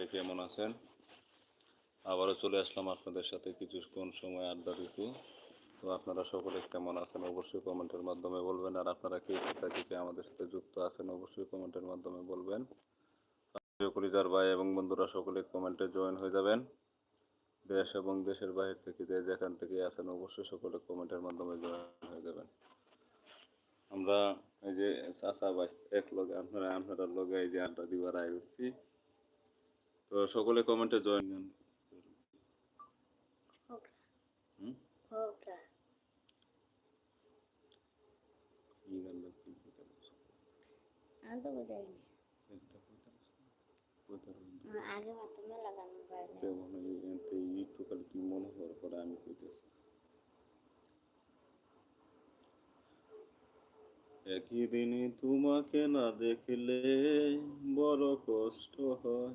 সকলে কেমন আছেন? আবারও চলে আসলাম আপনাদের সাথে কিছুক্ষণ সময় আড্ডা দিতে। তো আপনারা সকলে কেমন আছেন অবশ্যই কমেন্টের মাধ্যমে বলবেন। আর আপনারা কে কোথায় থেকে আমাদের সাথে যুক্ত আছেন অবশ্যই কমেন্টের মাধ্যমে বলবেন। কলিজার ভাই এবং বন্ধুরা সকলে কমেন্টে জয়েন হয়ে যাবেন। দেশ এবং দেশের বাইরে থেকে যে যেখান থেকে আছেন অবশ্যই সকলে কমেন্টের মাধ্যমে জয়েন হয়ে যাবেন। আমরা এই যে চাচা বাস এক লগে আপনারা আপনারা লগে এই যে আড্ডা দিবার আয় হচ্ছি তো সকলে কমেন্টে জয়েন গান? আমি মনে কইতেছি। একই দিনে তোমাকে না দেখলে বড় কষ্ট হয়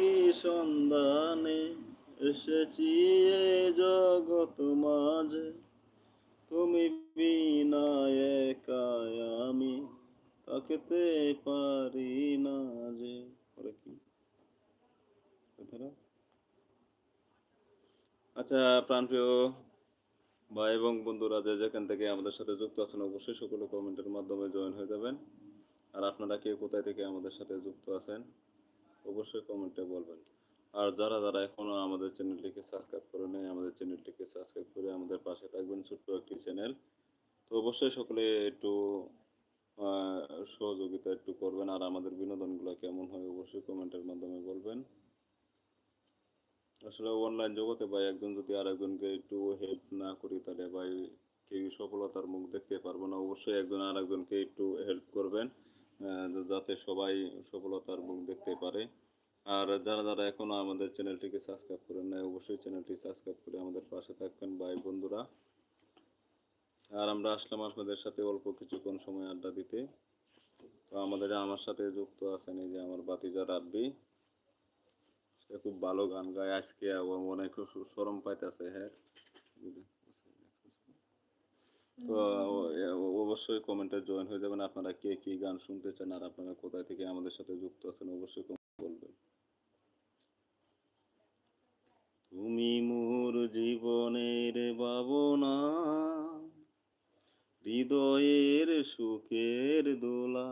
পারি না যে। ওরে কি? আচ্ছা প্রাণপ্রিয় ভাই এবং বন্ধুরা, যে যেখান থেকে আমাদের সাথে যুক্ত আছেন, অবশ্যই সকলে কমেন্টের মাধ্যমে জয়েন হয়ে যাবেন। আর আপনারা কে কোথায় থেকে আমাদের সাথে যুক্ত আছেন, অবশ্যই কমেন্টে বলবেন। আর যারা যারা এখনও আমাদের চ্যানেলটিকে সাবস্ক্রাইব করে নেই, আমাদের চ্যানেলটিকে সাবস্ক্রাইব করে আমাদের পাশে থাকবেন ছোট্ট একটি চ্যানেল। তো অবশ্যই সকলে একটু সহযোগিতা একটু করবেন আর আমাদের বিনোদনগুলো কেমন হয় অবশ্যই কমেন্টের মাধ্যমে বলবেন। আসলে অনলাইন জগতে ভাই একজন যদি আর আরেকজনকে একটু হেল্প না করি তাহলে ভাই কেউ সফলতার মুখ দেখতে পারব না। অবশ্যই একজন আর আরেকজনকে একটু হেল্প করবেন যাতে সবাই সফলতার মুখ দেখতে পারে। আর যারা যারা এখনও আমাদের চ্যানেলটিকে সাবস্ক্রাইব করেন নাই, অবশ্যই চ্যানেলটি সাবস্ক্রাইব করে আমাদের পাশে থাকবেন ভাই বন্ধুরা। আর আমরা আসলাম আপনাদের সাথে অল্প কিছুক্ষণ সময় আড্ডা দিতে। তো আমাদের আমার সাথে যুক্ত আছেন এই যে আমার বাতিজা রাব্বি। সে খুব ভালো গান গায়। আজকে আবার মনে খুব সরম পাইতেছে হ্যাঁ? তো অবশ্যই কমেন্টে জয়েন হয়ে যাবেন। আপনারা কে কি গান শুনতে চান আর আপনারা কোথায় থেকে আমাদের সাথে যুক্ত আছেন, অবশ্যই হৃদয়ের সুখের দোলা।